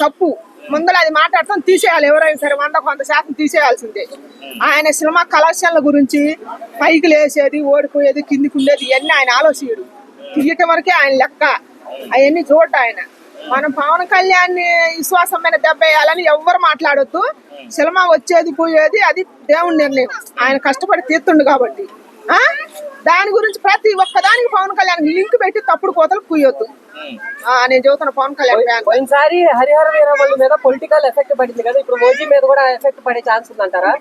తప్పు. ముందర అది మాట్లాడతాం తీసేయాలి ఎవరైనా సరే వంద కొంత శాతం తీసేయాల్సిందే. ఆయన సినిమా కళాశాలల గురించి పైకి లేసేది ఓడిపోయేది కిందికి ఉండేది ఇవన్నీ ఆయన ఆలోచించడు తీయటం వరకే ఆయన లెక్క. అవన్నీ చూడ ఆయన. మనం పవన్ కళ్యాణ్ విశ్వాసమైన దెబ్బ వేయాలని ఎవ్వరు మాట్లాడొద్దు. సినిమా వచ్చేది పోయేది అది దేవుని నిర్ణయం. ఆయన కష్టపడి తీర్తుండు కాబట్టి. ఆ? దాని గురించి ప్రతి ఒక్కదానికి పవన్ కళ్యాణ్ లింక్ పెట్టి తప్పుడు కోతలు పూయొద్దు. నేను చదువుతున్న పవన్ కళ్యాణ్ పోయినసారి హరిహర వీరమల్లు మీద పొలిటికల్ ఎఫెక్ట్ పడింది కదా ఇప్పుడు మోదీ మీద కూడా ఎఫెక్ట్ పడే ఛాన్స్ ఉందంటారా?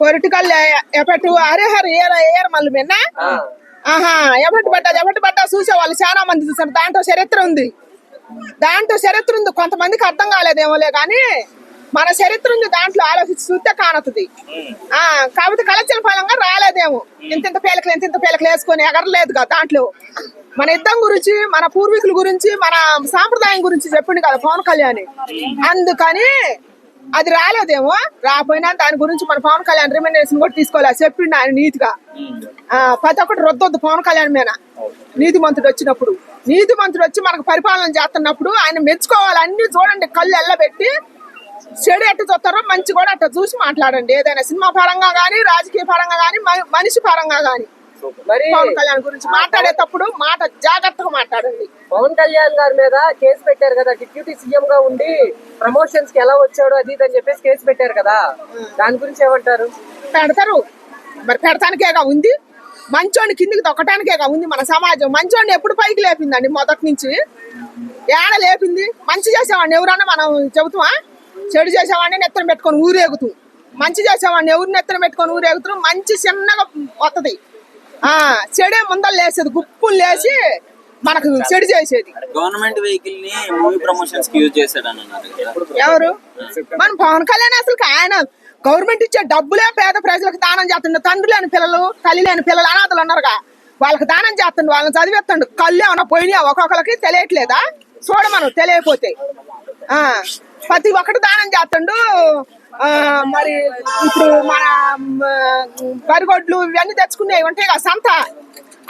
పొలిటికల్ ఎఫెక్ట్ అరే హరి ఏర ఏర మళ్ళీ మిన్న ఆహా ఎవటి పడ్డా ఎవటి పడ్డా చూసే వాళ్ళు చాలా మంది చూసారు దాంట్లో చరిత్ర ఉంది. దాంట్లో చరిత్ర ఉంది. కొంతమందికి అర్థం కాలేదేమోలే కానీ మన చరిత్ర ఉంది దాంట్లో ఆలోచించి చూస్తే కానతుంది ఆ కాబట్టి కలెక్షన్ ఫలంగా రాలేదేమో. ఇంత ఇంత పేలకలు ఇంత ఇంత పేలకలు వేసుకొని ఎగరలేదుగా దాంట్లో. మన యుద్ధం గురించి మన పూర్వీకుల గురించి మన సాంప్రదాయం గురించి చెప్పిండు కదా పవన్ కళ్యాణ్. అందుకని అది రాలేదేమో. రాపోయినా దాని గురించి మన పవన్ కళ్యాణ్ రిమండేషన్ కూడా తీసుకోవాలి చెప్పిండు ఆయన నీతిగా. ఆ, ప్రతి ఒక్కటి రొద్దొద్దు పవన్ కళ్యాణ్ మీద. నీతి మంత్రుడు వచ్చినప్పుడు. నీతి మంత్రుడు వచ్చి మనకు పరిపాలన చేస్తున్నప్పుడు ఆయన మెచ్చుకోవాలి అన్ని చూడండి కళ్ళు ఎల్లబెట్టి చెడు ఎట్ట చూస్తారో మంచి కూడా అట్ట చూసి మాట్లాడండి. ఏదైనా సినిమా పరంగా గానీ రాజకీయ పరంగా గానీ మనిషి పరంగా గానీ. మరి పవన్ కళ్యాణ్ గురించి మాట్లాడేటప్పుడు మాట జాగ్రత్తగా మాట్లాడండి. పవన్ కళ్యాణ్ గారి మీద కేసు పెట్టారు కదా డిప్యూటీ సీఎం గా ఉండి ప్రమోషన్స్కి ఎలా వచ్చాడు అది అని చెప్పేసి కేసు పెట్టారు కదా. దాని గురించి ఏమంటారు? పెడతారు. మరి పెడతానికేగా ఉంది? మంచోడిని కిందికి తొక్కటానికేగా ఉంది మన సమాజం. మంచోడిని ఎప్పుడు పైకి లేపిందండి మొదటి నుంచి? ఏడ లేపింది? మంచి చేసేవాడిని ఎవరన్నా మనం చెబుతామా? చెడు చేసేవాడిని నెత్తన పెట్టుకొని ఊరేగుతూ మంచి చేసేవాడిని ఎవరు నెత్తన పెట్టుకొని ఊరేగుతారు మంచి చిన్నగా వస్తుంది ఆ చెడే ముందర లేసేది గుప్పులు లేచి మనకు చెడు చేసేది. గవర్నమెంట్ వెహికల్ని మూవీ ప్రమోషన్స్కి యూజ్ కదా. ఎవరు? మన పవన్ కళ్యాణ్ అసలు ఆయన గవర్నమెంట్ ఇచ్చే డబ్బులే పేద ప్రజలకు దానం చేస్తుండే. తండ్రి లేని పిల్లలు తల్లి లేని పిల్లలు అనాథలు ఉన్నారుగా. వాళ్ళకి దానం చేస్తుండు వాళ్ళని చదివేస్తుండు. కళ్ళు ఏమన్నా పోయినా ఒక్కొక్కరికి తెలియట్లేదా? చూడమను తెలియకపోతే. ఆ. ప్రతి ఒక్కటి దానం చేస్తుండు. ఆ, మరి ఇప్పుడు మన బరిగొడ్లు ఇవన్నీ తెచ్చుకునేవి ఉంటాయి కదా సంత.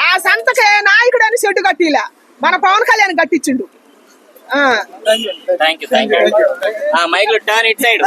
ఆ సంతకే నాయకుడు అని చెట్టు కట్టిలా. మన పవన్ కళ్యాణ్ కట్టించిండు. ఆ. థ్యాంక్ యూ థ్యాంక్ యూ మైక్లో టర్న్ ఇట్ సైడ్